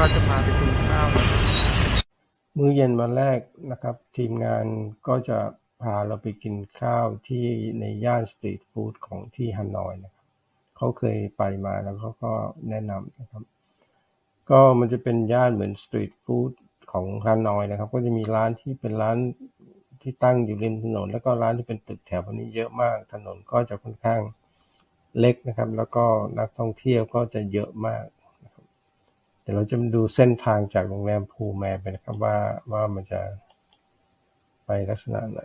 ก็จะพาไปกินข้าวมื้อเย็นวันแรกนะครับ ทีมงานก็จะพาเราไปกินข้าวที่ในย่านสตรีทฟู้ดของที่ฮานอยนะครับเขาเคยไปมาแล้วเขาก็แนะนำนะครับ ก็มันจะเป็นย่านเหมือนสตรีทฟู้ดของฮานอยนะครับ ก็จะมีร้านที่เป็นร้านที่ตั้งอยู่ริมถนน แล้วก็ร้านที่เป็นตึกแถวพวกนี้เยอะมาก ถนนก็จะค่อนข้างเล็กนะครับ แล้วก็นักท่องเที่ยวก็จะเยอะมาก ดี๋ยวเราจะมาดูเส้นทางจากโรงแรมพูแมนไปนะครับว่าว่ามันจะไปลักษณะไหน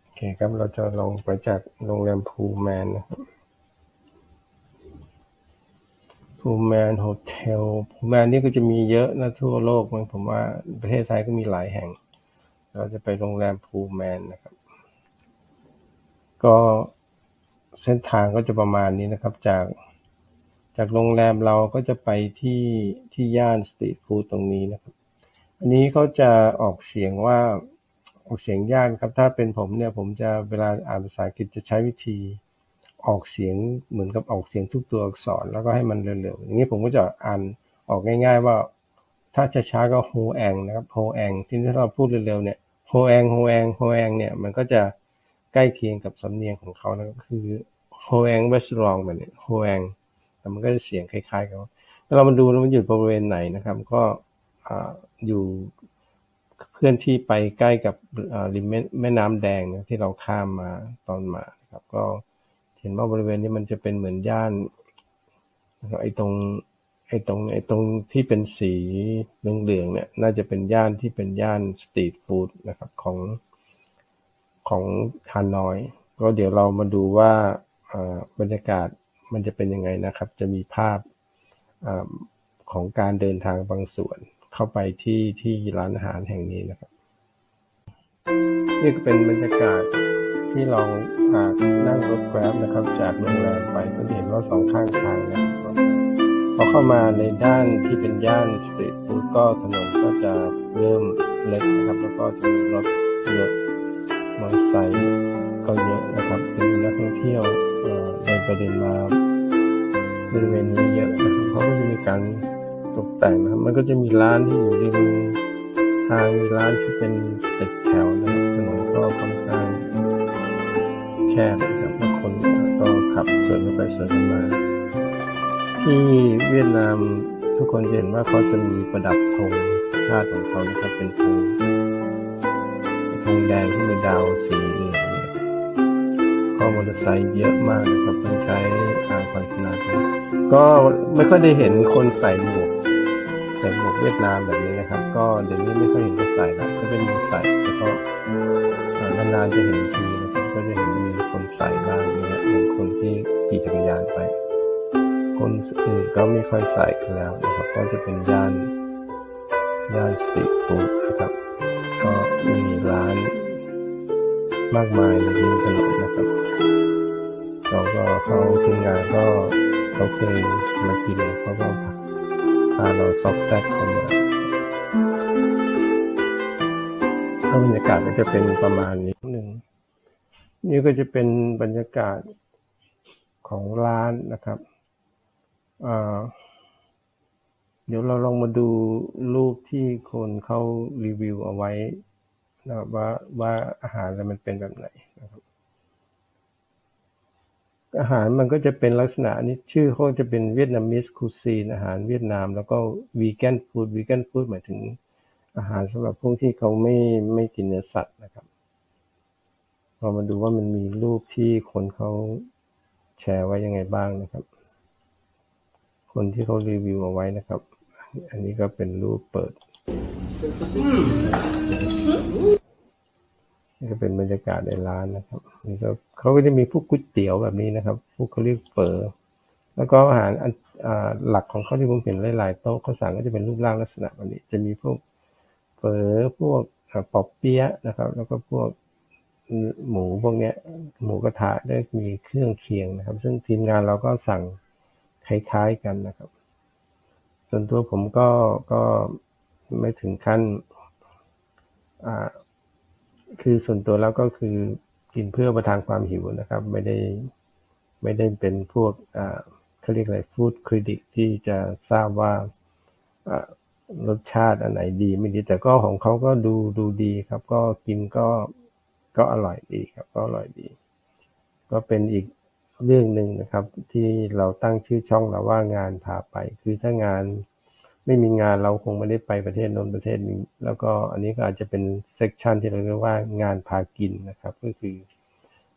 โอเคครับเราจะลงไปจากโรงแรมพูแมนนะครับพูแมนโฮเทลพูแมนนี่ก็จะมีเยอะนะทั่วโลกมั้งผมว่าประเทศไทยก็มีหลายแห่ง เราจะไปโรงแรมพูแมนนะครับ ก็เส้นทางก็จะประมาณนี้นะครับ จากจากโรงแรมเราก็จะไปที่ที่ย่านสตรีทฟู้ดตรงนี้นะครับ อันนี้เขาจะออกเสียงว่าออกเสียงยากครับ ถ้าเป็นผมเนี่ยผมจะเวลาอ่านภาษาอังกฤษจะใช้วิธีออกเสียงเหมือนกับออกเสียงทุกตัวอักษรแล้วก็ให้มันเร็วๆอย่างนี้ผมก็จะอ่านออกง่าย ๆ ว่าถ้าช้าๆก็โฮแองนะครับโฮแองที่ถ้าเราพูดเร็วๆเนี่ย แองโฮแองโฮแองเนี่ยมันก็จะใกล้เคียงกับสำเนียงของเขานะก็คือโฮแองเวสรองแบบนี้โฮแองแต่มันก็จะเสียงคล้ายๆกันแล้วเรามาดูแล้วมันอยู่บริเวณไหนนะครับ ก็อยู่เคลื่อนที่ไปใกล้กับริมแม่น้ำแดงนะที่เราข้ามมาตอนมานครับ ก็เห็นว่าบริเวณนี้มันจะเป็นเหมือนย่านไอ้ตรง ไอ้ตรงไอ้ตรงที่เป็นสีเหลือง ๆ เนี่ย น่าจะเป็นย่านที่เป็นย่านสตรีทฟู้ดนะครับของของฮานอย ก็เดี๋ยวเรามาดูว่าบรรยากาศมันจะเป็นยังไงนะครับ จะมีภาพอของการเดินทางบางส่วนเข้าไปที่ที่ร้านอาหารแห่งนี้นะครับ นี่ก็เป็นบรรยากาศที่เราอ่านั่งรถแกร็บนะครับ จากโรงแรมไปก็เห็นว่าสองข้างทางนะร พอเข้ามาในด้านที่เป็นย่านสตรีทฟู้ดก็ถนนก็จะเริ่มเล็กนะครับ แล้วก็จะมีรถเยอะมอเตอร์ไซค์ก็เยอะนะครับมีนักท่องเที่ยวเอ่อเดินไปเดินมาบริเวณนี้เยอะนะครับเขาก็จะมีการตกแต่งนะครับ มันก็จะมีร้านที่อยู่ริมทางมีร้านที่เป็นตึกแถวนะครับถนนก็ค่อนข้างแคบนะครับแล้วคนก็ขับสวนกันไปสวนกันมา ที่เวียดนามทุกคนจะเห็นว่าเขาจะมีประดับธงชาติของเขานะครับเป็นธงธงแดงที่มีดาวสีเหลืองเนี่ยก็มอเตอร์ไซค์เยอะมากนะครับต้องใช้ทางไฟขนาดนี้ก็ไม่ค่อยได้เห็นคนใส่หมวกใส่หมวกเวียดนามแบบนี้นะครับ ก็เดี๋ยวนี้ไม่ค่อยเห็นเขาใส่แล้วก็จะมีใส่เฉพาะนานๆจะเห็นทีนะครับก็จะเห็นมีคนใส่บ้างนะเหมือนคนที่ขี่จักรยานไป คนอื่นก็ไม่ค่อยใส่กันแล้วนะครับ ก็จะเป็นย่านย่านสตรีทฟู้ดนะครับ ก็มีร้านมากมายในริมถนนนะครับเราก็เขาทีมงานก็เขาเคยมากินเขาก็พาเราซอกแซกเข้ามาถ้าบรรยากาศก็จะเป็นประมาณนี้หนึ่งนี่ก็จะเป็นบรรยากาศของร้านนะครับ เดี๋ยวเราลองมาดูรูปที่คนเขารีวิวเอาไว้นะครับว่าว่าอาหารแล้วมันเป็นแบบไหนนะครับ อาหารมันก็จะเป็นลักษณะนนี้ชื่อเขาจะเป็นเวียดนามิสคูซีนอาหารเวียดนาม แล้วก็วีแกนฟู้ดวีแกนฟู้ดหมายถึงอาหารสำหรับพวกที่เขาไม่ไม่กินเนื้อสัตว์นะครับเรามาดูว่ามันมีรูปที่คนเขาแชร์ไว้ยังไงบ้างนะครับ คนที่เขารีวิวเอาไว้นะครับ อันนี้ก็เป็นรูปเปิดนี่ก็เป็นบรรยากาศในร้านนะครับนี่ก็เขาก็จะมีพวกก๋วยเตี๋ยวแบบนี้นะครับพวกเขาเรียกเฝอแล้วก็อาหารอันหลักของเขาที่ผมเห็นหลายๆโต๊ะเขาสั่งก็จะเป็นรูปร่างลักษณะแบบนี้ จะมีพวกเฝอพวกปอบเปี๊ยะนะครับ แล้วก็พวกหมูพวกเนี้ยหมูกระทะได้มีเครื่องเคียงนะครับ ซึ่งทีมงานเราก็สั่ง คล้ายๆกันนะครับ ส่วนตัวผมก็ก็ไม่ถึงขั้นอ่าคือส่วนตัวแล้วก็คือกินเพื่อประทานความหิวนะครับ ไม่ได้ไม่ได้เป็นพวกอ่าเขาเรียกอะไรฟู้ดคริติกที่จะทราบว่าอ่ารสชาติอันไหนดีไม่ดีแต่ก็ของเขาก็ดูดูดีครับ ก็กินก็ก็อร่อยดีครับ ก็อร่อยดี ก็เป็นอีก เรื่องหนึ่งนะครับ ที่เราตั้งชื่อช่องเราว่างานพาไป คือถ้างานไม่มีงานเราคงไม่ได้ไปประเทศโน้นประเทศนี้ แล้วก็อันนี้ก็อาจจะเป็นเซกชันที่เราเรียกว่างานพากินนะครับ ก็คือ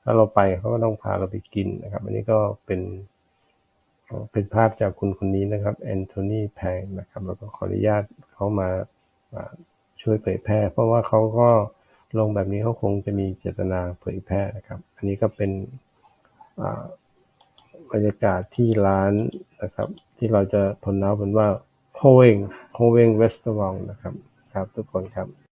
ถ้าเราไปเขาก็ต้องพาเราไปกินนะครับ อันนี้ก็เป็นเป็นภาพจากคุณคนนี้นะครับแอนโทนีแพงนะครับแล้วก็ขออนุญาตเขามาช่วยเผยแพร่ เพราะว่าเขาก็ลงแบบนี้เขาคงจะมีเจตนาเผยแพร่นะครับ อันนี้ก็เป็น บรรยากาศที่ร้านนะครับ ที่เราจะพนเอาเป็นว่าโฮเวงโฮเวงเวสต์วองนะครับ ครับทุกคนครับ